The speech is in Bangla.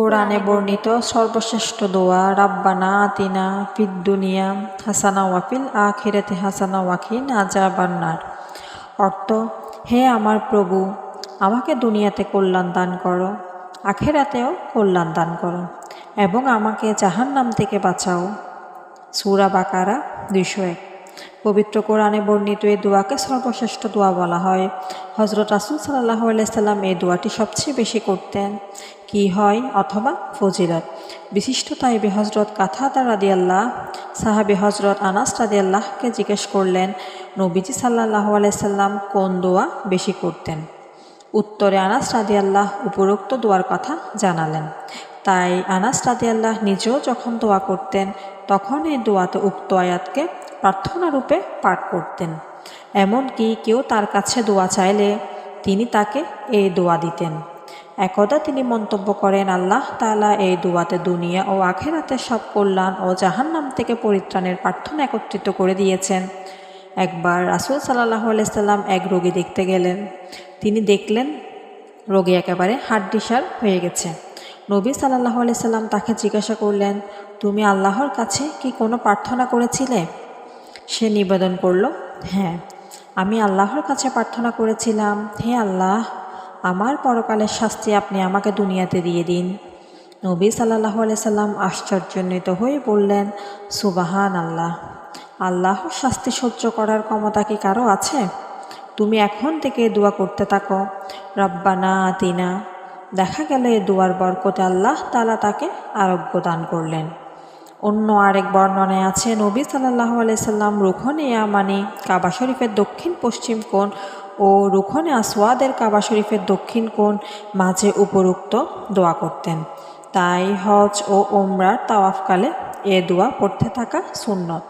কোরআনে বর্ণিত সর্বশ্রেষ্ঠ দোয়া, রাব্বানা আতিনা ফিদ দুনিয়া হাসানা ওয়াফিল আখিরাতে হাসানা ওয়াকিন আজাবান্নার অর্থ, হে আমার প্রভু, আমাকে দুনিয়াতে কল্যাণ দান করো, আখেরাতেও কল্যাণ দান করো এবং আমাকে জাহান্নাম থেকে বাঁচাও। সুরা বাকারা দুইশো এক। পবিত্র কোরআনে বর্ণিত এই দোয়াকে সর্বশ্রেষ্ঠ দোয়া বলা হয়। হজরত রাসুল সাল্লাহ আলাইসাল্লাম এই দোয়াটি সবচেয়ে বেশি করতেন। কি হয় অথবা ফজিলত? বিশিষ্ট তাইবে হজরত কাথাদা রাদিয়াল্লাহ, সাহাবি হজরত আনাস রাদিয়াল্লাহকে জিজ্ঞেস করলেন, নবীজি সাল্লাহ আলাইসাল্লাম কোন দোয়া বেশি করতেন? উত্তরে আনাস রাদিয়াল্লাহ উপরোক্ত দোয়ার কথা জানালেন। তাই আনাস রাদিয়াল্লাহ নিজেও যখন দোয়া করতেন তখন এই দোয়াতে উক্ত আয়াতকে প্রার্থনা রূপে পাঠ করতেন। এমনকি কেউ তার কাছে দোয়া চাইলে তিনি তাকে এই দোয়া দিতেন। একদা তিনি মন্তব্য করেন, আল্লাহ তাআলা এই দোয়াতে দুনিয়া ও আখেরাতে সব কল্যাণ ও জাহান্নাম থেকে পরিত্রাণের প্রার্থনা একত্রিত করে দিয়েছেন। একবার রাসুল সাল্লাহ আলাইসাল্লাম এক রোগী দেখতে গেলেন। তিনি দেখলেন রোগী একেবারে হাড্ডিসার হয়ে গেছে। নবী সাল্লাহ আলাইসাল্লাম তাকে জিজ্ঞাসা করলেন, তুমি আল্লাহর কাছে কি কোনো প্রার্থনা করেছিলে? সে নিবেদন করল হ্যাঁ আমি আল্লাহর কাছে প্রার্থনা করেছিলাম, হে আল্লাহ, আমার পরকালের শাস্তি আপনি আমাকে দুনিয়াতে দিয়ে দিন। নবী সাল্লাহ সাল্লাম আশ্চর্যান্বিত হয়ে বললেন সুবাহান আল্লাহ আল্লাহর শাস্তি সহ্য করার ক্ষমতা কি কারও আছে? তুমি এখন থেকে দোয়া করতে থাকো। রব্বানা আতিনা দেখা গেল এ দুয়ার বরকতে আল্লাহ তালা তাকে আরোগ্য দান করলেন। অন্য আরেক বর্ণনায় আছে, নবী সাল্লাহ আলাইসাল্লাম রুখনে ইয়ামানি কাবা শরীফের দক্ষিণ পশ্চিম কোণ ও রুখনে আসওয়াদের কাবা শরীফের দক্ষিণ কোণ মাঝে উপরুক্ত দোয়া করতেন। তাই হজ ও ওমরার তাওয়াফকালে এ দোয়া পড়তে থাকা সুন্নত।